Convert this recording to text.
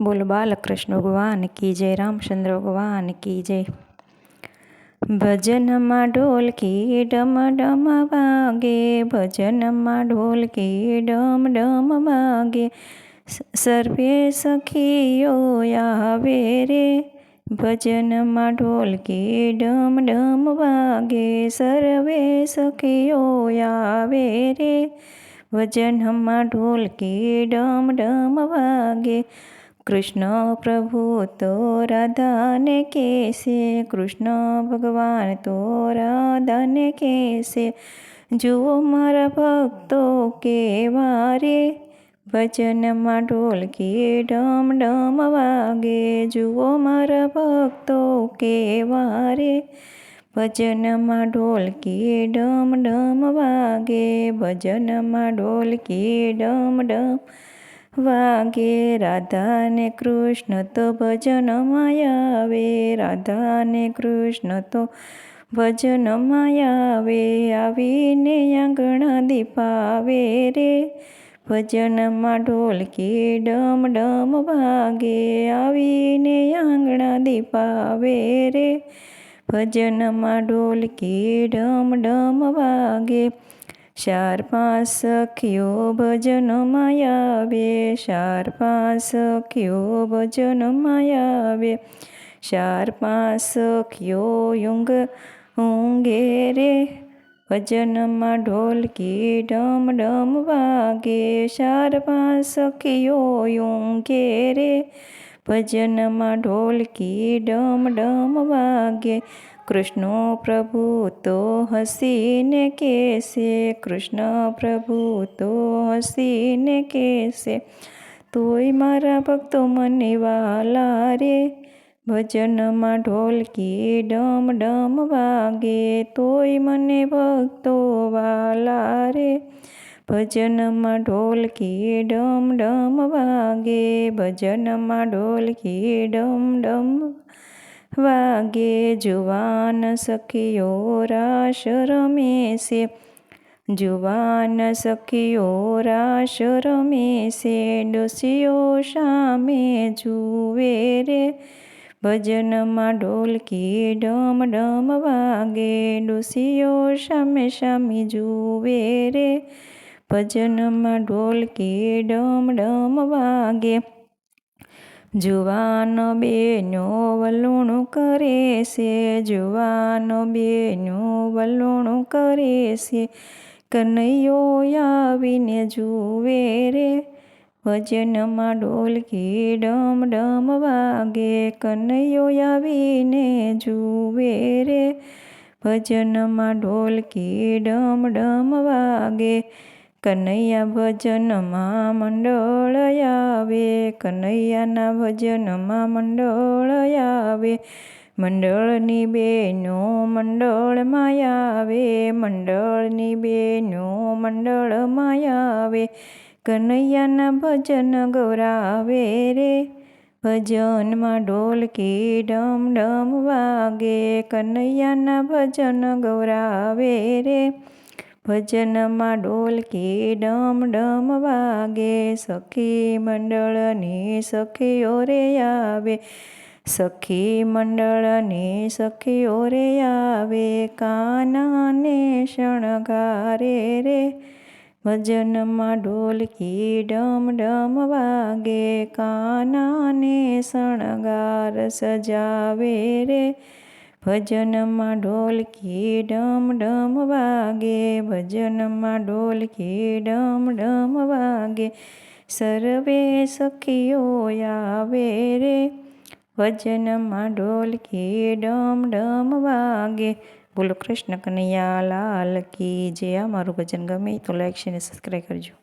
બોલ બાલકૃષ્ણ ભગવાન કી જય રામચંદ્ર ભગવાન કી જય ભજનમાં ઢોલકી ડમ ડમ વાગે ભજનમાં ઢોલકી ડમ ડમ વાગે સર્વે સખીઓ આવે રે ભજનમાં ઢોલકી ડમ ડમ વાગે સર્વે સખીઓ આવે રે ભજનમાં ઢોલકી ડમ ડમ વાગે કૃષ્ણ પ્રભુ, તો રાધાને કેસે? કૃષ્ણ ભગવાન, તો રાધાને કેસે? જુઓ મારા ભક્તો કેવા રે ભજનમાં ઢોલકી ડમ ડમ વાગે. જુઓ મારા ભક્તો કેવા રે ભજનમાં ઢોલકી ડમ ડમ વાગે. ભજનમાં ઢોલકી ડમ ડમ વાગે. રાધાને કૃષ્ણ તો ભજનમાં આવે. રાધાને કૃષ્ણ તો ભજનમાં આવે. આવીને આંગણા દીપાવે રે. ભજનમાં ઢોલકી ડમ ડમ વાગે. આવીને આંગણા દીપાવે રે. ભજનમાં ઢોલકી ડમ ડમ વાગે. ચાર પાંચ સખીઓ ભજનમાં આવે ચાર પાંચ સખીઓ ભજનમાં આવે ચાર પાંચ સખીઓ ઊંઘ ઊંઘે રે ભજનમાં ઢોલકી ડમ ડમ વાગે ચાર પાંચ સખીઓ ઊંઘે રે ભજનમાં ઢોલકી ડમ ડમ વાગે કૃષ્ણ પ્રભુ તો હસીને કેસે કૃષ્ણ પ્રભુ તો હસીને કેસે તોય મારા ભક્તો મને વાલા રે ભજનમાં ઢોલકી ડમ ડમ વાગે તોય મને ભક્તો વાલા રે ભજનમાં ઢોલકી ડમ ડમ વાગે, ભજનમાં ઢોલકી ડમ ડમ વાગે. જુવાન સખીઓ રાસ રમે છે જુવાન સખીઓ રાસ રમે છે ડોસીઓ સામે જુએ રે. ભજનમાં ઢોલકી ડમ ડમ વાગે, ડોસીઓ સામે સામે જુએ રે. ભજનમાં ઢોલકી ડમ ડમ વાગે. જુવાનો બેનો વલુણું કરે છે, જુવાનો બેનો વલુણું કરે છે. કનૈયો આવીને જુએ રે, ભજનમાં ઢોલકી ડમ ડમ વાગે. કનૈયો આવીને જુએ રે, ભજનમાં ઢોલકી ડમ ડમ વાગે. કનૈયા ભજનમાં મંડળ આવે કનૈયાના ભજનમાં મંડળ આવે. મંડળની બેનો મંડળમાં આવે, મંડળની બેનો મંડળમાં આવે. કનૈયાના ભજન ગૌરાવે રે, ભજનમાં ઢોલકી ડમ ડમ વાગે. કનૈયાના ભજન ગૌરાવે રે ભજનમાં ડોલકી ડમ ડમ વાગે, સખી મંડળની સખીઓ રે આવે. સખી મંડળની સખીઓ રે આવે, કાનાને શણગારે રે. ભજનમાં ઢોલકી ડમ ડમ વાગે, કાનાને શણગાર સજાવે રે. ભજનમાં ઢોલકી ડમ ડમ વાગે ભજનમાં ઢોલકી ડમ ડમ વાગે સર્વે સખીઓ આવે રે ભજનમાં ઢોલકી ડમ ડમ વાગે બોલો કૃષ્ણ કનૈયા લાલ કી જે આ મારું ભજન ગમે તો લાઈક છે ને સબસ્ક્રાઈબ કરજો